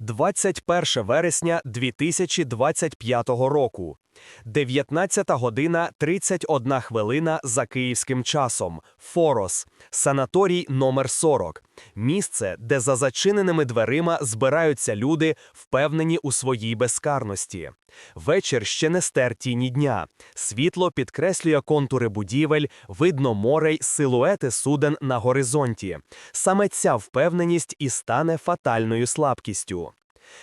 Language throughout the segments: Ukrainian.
21 вересня 2025 року. 19 година 31 хвилина за київським часом. Форос. Санаторій номер 40. Місце, де за зачиненими дверима збираються люди, впевнені у своїй безкарності. Вечір ще не стер тіні дня. Світло підкреслює контури будівель, видно море й силуети суден на горизонті. Саме ця впевненість і стане фатальною слабкістю.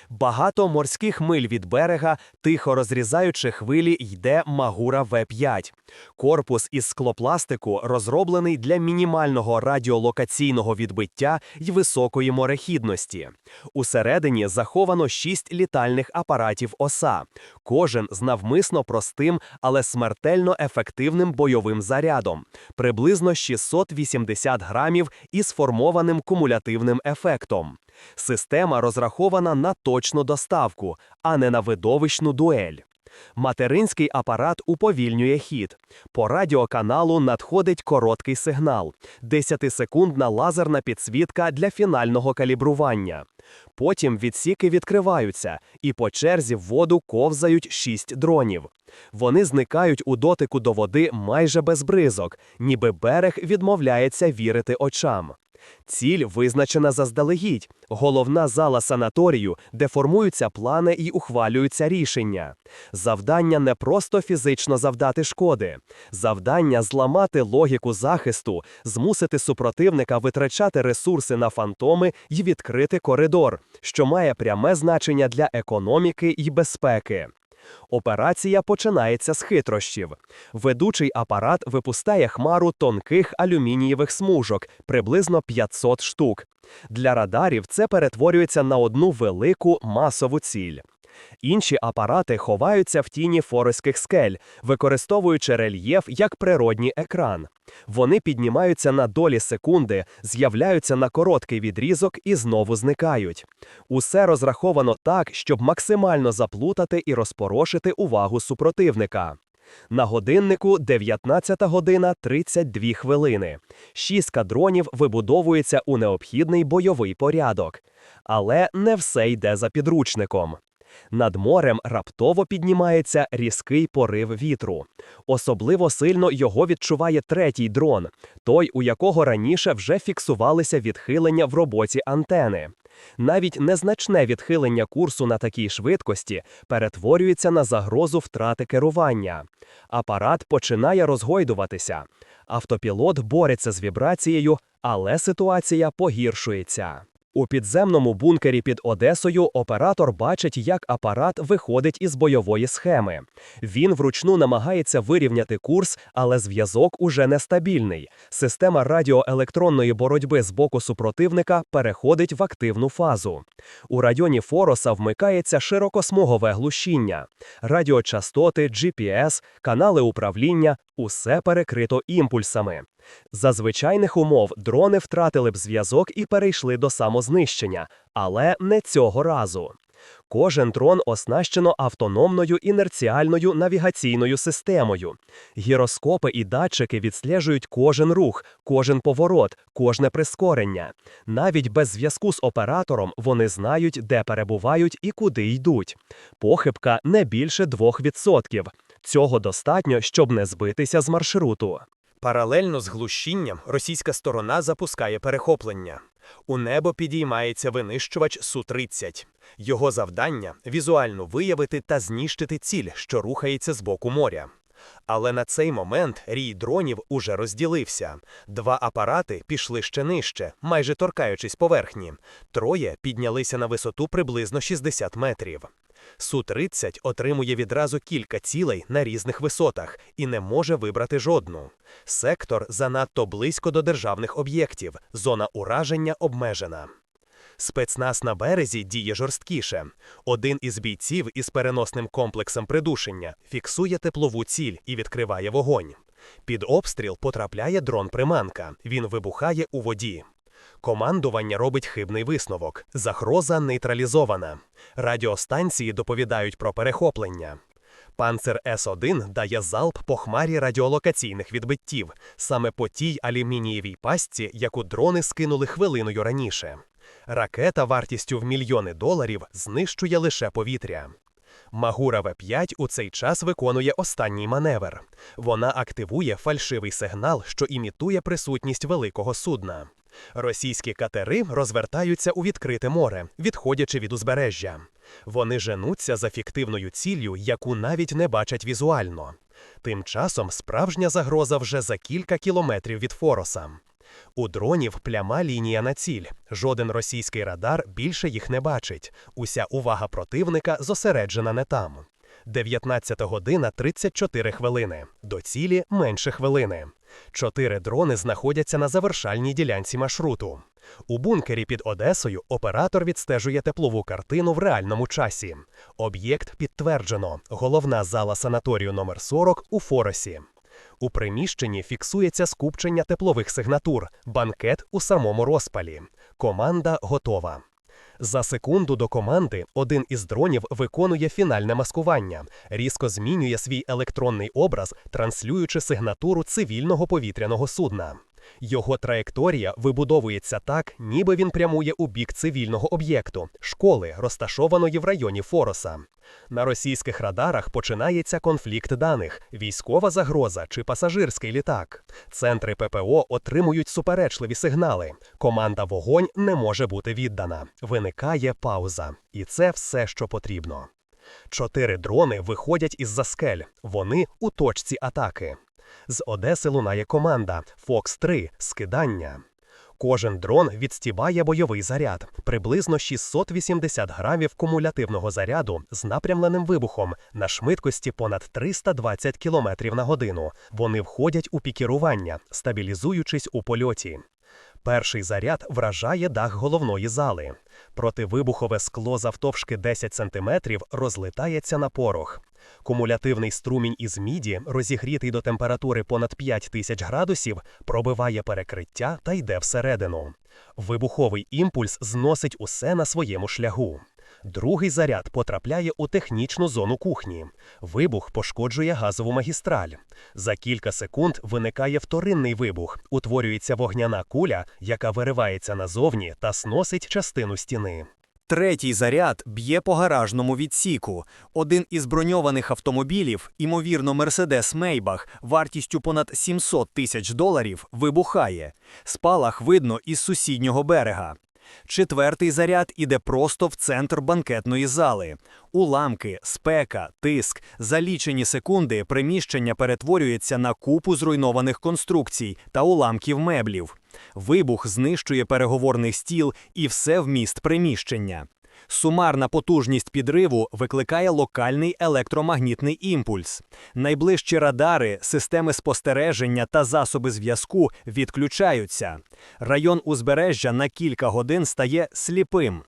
Багато морських миль від берега, тихо розрізаючи хвилі, йде Магура В5. Корпус із склопластику розроблений для мінімального радіолокаційного відбиття й високої морехідності. Усередині заховано шість літальних апаратів ОСА, кожен з навмисно простим, але смертельно ефективним бойовим зарядом, приблизно 680 грамів і сформованим кумулятивним ефектом. Система розрахована на точну доставку, а не на видовищну дуель. Материнський апарат уповільнює хід. По радіоканалу надходить короткий сигнал, 10-секундна лазерна підсвітка для фінального калібрування. Потім відсіки відкриваються, і по черзі в воду ковзають шість дронів. Вони зникають у дотику до води майже без бризок, ніби берег відмовляється вірити очам. Ціль визначена заздалегідь, головна зала санаторію, де формуються плани і ухвалюються рішення. Завдання не просто фізично завдати шкоди, завдання зламати логіку захисту, змусити супротивника витрачати ресурси на фантоми і відкрити коридор, що має пряме значення для економіки і безпеки. Операція починається з хитрощів. Ведучий апарат випускає хмару тонких алюмінієвих смужок, приблизно 500 штук. Для радарів це перетворюється на одну велику масову ціль. Інші апарати ховаються в тіні форестських скель, використовуючи рельєф як природній екран. Вони піднімаються на долі секунди, з'являються на короткий відрізок і знову зникають. Усе розраховано так, щоб максимально заплутати і розпорошити увагу супротивника. На годиннику 19 година 32 хвилини. Шістка дронів вибудовується у необхідний бойовий порядок. Але не все йде за підручником. Над морем раптово піднімається різкий порив вітру. Особливо сильно його відчуває третій дрон, той, у якого раніше вже фіксувалися відхилення в роботі антени. Навіть незначне відхилення курсу на такій швидкості перетворюється на загрозу втрати керування. Апарат починає розгойдуватися. Автопілот бореться з вібрацією, але ситуація погіршується. У підземному бункері під Одесою оператор бачить, як апарат виходить із бойової схеми. Він вручну намагається вирівняти курс, але зв'язок уже нестабільний. Система радіоелектронної боротьби з боку супротивника переходить в активну фазу. У районі Фороса вмикається широкосмугове глушіння, радіочастоти, GPS, канали управління усе перекрито імпульсами. За звичайних умов дрони втратили б зв'язок і перейшли до самознищення, але не цього разу. Кожен дрон оснащено автономною інерціальною навігаційною системою. Гіроскопи і датчики відслежують кожен рух, кожен поворот, кожне прискорення. Навіть без зв'язку з оператором вони знають, де перебувають і куди йдуть. Похибка не більше 2%. Цього достатньо, щоб не збитися з маршруту. Паралельно з глушінням російська сторона запускає перехоплення. У небо підіймається винищувач Су-30. Його завдання візуально виявити та знищити ціль, що рухається з боку моря. Але на цей момент рій дронів уже розділився. Два апарати пішли ще нижче, майже торкаючись поверхні. Троє піднялися на висоту приблизно 60 метрів. Су-30 отримує відразу кілька цілей на різних висотах і не може вибрати жодну. Сектор занадто близько до державних об'єктів, зона ураження обмежена. Спецназ на березі діє жорсткіше. Один із бійців із переносним комплексом придушення фіксує теплову ціль і відкриває вогонь. Під обстріл потрапляє дрон-приманка. Він вибухає у воді. Командування робить хибний висновок. Загроза нейтралізована. Радіостанції доповідають про перехоплення. Панцер С1 дає залп по хмарі радіолокаційних відбиттів, саме по тій алюмінієвій пастці, яку дрони скинули хвилиною раніше. Ракета вартістю в мільйони доларів знищує лише повітря. Магура В-5 у цей час виконує останній маневр. Вона активує фальшивий сигнал, що імітує присутність великого судна. Російські катери розвертаються у відкрите море, відходячи від узбережжя. Вони женуться за фіктивною ціллю, яку навіть не бачать візуально. Тим часом справжня загроза вже за кілька кілометрів від Фороса. У дронів пляма лінія на ціль. Жоден російський радар більше їх не бачить. Уся увага противника зосереджена не там. 19 година 34 хвилини. До цілі менше хвилини. Чотири дрони знаходяться на завершальній ділянці маршруту. У бункері під Одесою оператор відстежує теплову картину в реальному часі. Об'єкт підтверджено. Головна зала санаторію номер 40 у Форосі. У приміщенні фіксується скупчення теплових сигнатур, банкет у самому розпалі. Команда готова. За секунду до команди один із дронів виконує фінальне маскування, різко змінює свій електронний образ, транслюючи сигнатуру цивільного повітряного судна. Його траєкторія вибудовується так, ніби він прямує у бік цивільного об'єкту школи, розташованої в районі Фороса. На російських радарах починається конфлікт даних, військова загроза чи пасажирський літак. Центри ППО отримують суперечливі сигнали. Команда вогонь не може бути віддана. Виникає пауза. І це все, що потрібно. Чотири дрони виходять із-за скель. Вони у точці атаки. З Одеси лунає команда Фокс 3 скидання. Кожен дрон відстібає бойовий заряд, приблизно 680 грамів кумулятивного заряду з напрямленим вибухом на швидкості понад 320 км на годину. Вони входять у пікірування, стабілізуючись у польоті. Перший заряд вражає дах головної зали. Противибухове скло завтовшки 10 см розлитається на порох. Кумулятивний струмінь із міді, розігрітий до температури понад 5 тисяч градусів, пробиває перекриття та йде всередину. Вибуховий імпульс зносить усе на своєму шляху. Другий заряд потрапляє у технічну зону кухні. Вибух пошкоджує газову магістраль. За кілька секунд виникає вторинний вибух, утворюється вогняна куля, яка виривається назовні та сносить частину стіни. Третій заряд б'є по гаражному відсіку. Один із броньованих автомобілів, імовірно, Мерседес Мейбах, вартістю понад 700 тисяч доларів, вибухає. Спалах видно із сусіднього берега. Четвертий заряд іде просто в центр банкетної зали. Уламки, спека, тиск. За лічені секунди приміщення перетворюється на купу зруйнованих конструкцій та уламків меблів. Вибух знищує переговорний стіл і все вміст приміщення. Сумарна потужність підриву викликає локальний електромагнітний імпульс. Найближчі радари, системи спостереження та засоби зв'язку відключаються. Район узбережжя на кілька годин стає сліпим.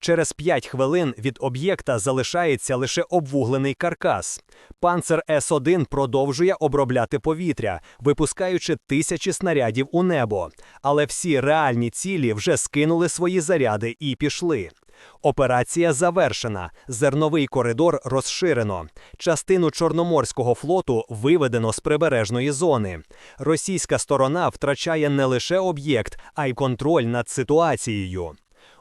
Через 5 хвилин від об'єкта залишається лише обвуглений каркас. Панцер С-1 продовжує обробляти повітря, випускаючи тисячі снарядів у небо. Але всі реальні цілі вже скинули свої заряди і пішли. Операція завершена. Зерновий коридор розширено. Частину Чорноморського флоту виведено з прибережної зони. Російська сторона втрачає не лише об'єкт, а й контроль над ситуацією.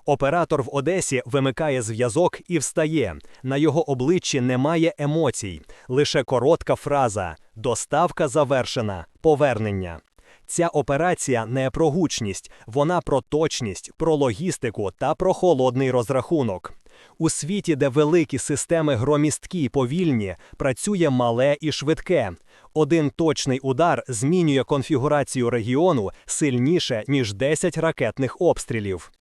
Оператор в Одесі вимикає зв'язок і встає. На його обличчі немає емоцій, лише коротка фраза: доставка завершена, повернення. Ця операція не про гучність, вона про точність, про логістику та про холодний розрахунок. У світі, де великі системи громісткі і повільні, працює мале і швидке. Один точний удар змінює конфігурацію регіону сильніше, ніж 10 ракетних обстрілів.